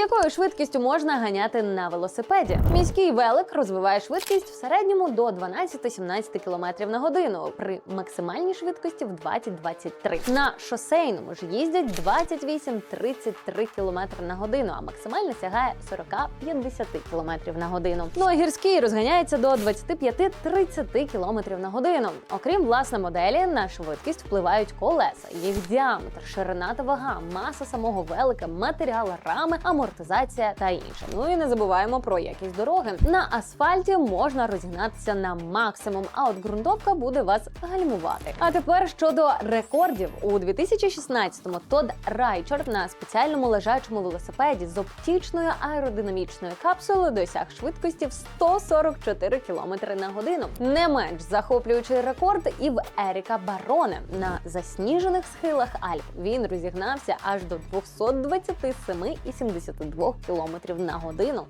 якою швидкістю можна ганяти на велосипеді? Міський велик розвиває швидкість в середньому до 12-17 км на годину при максимальній швидкості в 20-23. На шосейному ж їздять 28-33 км на годину, а максимально сягає 40-50 км на годину. Ну а гірський розганяється до 25-30 км на годину. Окрім власне моделі, на швидкість впливають колеса, їх діаметр, ширина та вага, маса самого велика, матеріал рами, амортизація та інше. Ну і не забуваємо про якість дороги. На асфальті можна розігнатися на максимум, а от ґрунтовка буде вас гальмувати. А тепер щодо рекордів у 2016-му Тод Райчард на спеціальному лежачому велосипеді з оптичною аеродинамічною капсулою досяг швидкості в 144 км на годину. Не менш захоплюючий рекорд і в Еріка Бароне на засніжених схилах Альп. Він розігнався аж до 227,72 км на годину.